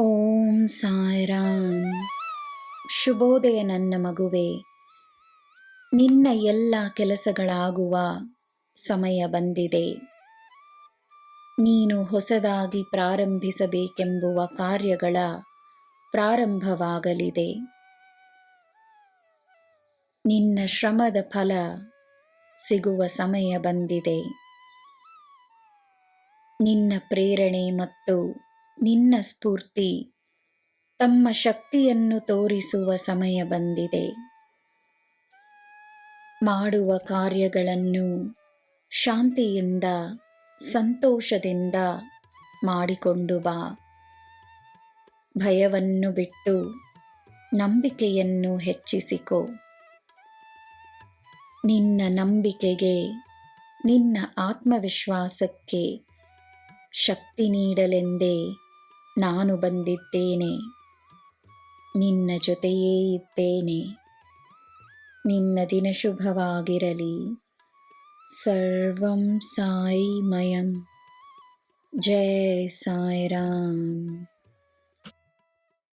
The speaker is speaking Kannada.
ಓಂ ಸಾಯ್ರಾಮ್. ಶುಭೋದಯ ನನ್ನ ಮಗುವೆ. ನಿನ್ನ ಎಲ್ಲ ಕೆಲಸಗಳಾಗುವ ಸಮಯ ಬಂದಿದೆ. ನೀನು ಹೊಸದಾಗಿ ಪ್ರಾರಂಭಿಸಬೇಕೆಂಬುವ ಕಾರ್ಯಗಳ ಪ್ರಾರಂಭವಾಗಲಿದೆ. ನಿನ್ನ ಶ್ರಮದ ಫಲ ಸಿಗುವ ಸಮಯ ಬಂದಿದೆ. ನಿನ್ನ ಪ್ರೇರಣೆ ಮತ್ತು ನಿನ್ನ ಸ್ಫೂರ್ತಿ. ತಮ್ಮ ಶಕ್ತಿಯನ್ನು ತೋರಿಸುವ ಸಮಯ ಬಂದಿದೆ. ಮಾಡುವ ಕಾರ್ಯಗಳನ್ನು ಶಾಂತಿಯಿಂದ, ಸಂತೋಷದಿಂದ ಮಾಡಿಕೊಂಡು ಬಾ. ಭಯವನ್ನು ಬಿಟ್ಟು ನಂಬಿಕೆಯನ್ನು ಹೆಚ್ಚಿಸಿಕೊ. ನಿನ್ನ ನಂಬಿಕೆಗೆ, ನಿನ್ನ ಆತ್ಮವಿಶ್ವಾಸಕ್ಕೆ ಶಕ್ತಿ ನೀಡಲೆಂದೇ ನಾನು ಬಂದಿದ್ದೇನೆ ನಿನ್ನ ಜೊತೆಯೇ ಇದ್ದೇನೆ ನಿನ್ನ ದಿನ ಶುಭವಾಗಿರಲಿ ಸರ್ವಂ ಸಾಯಿಮಯಂ ಜಯ ಸಾಯಿರಾಮ್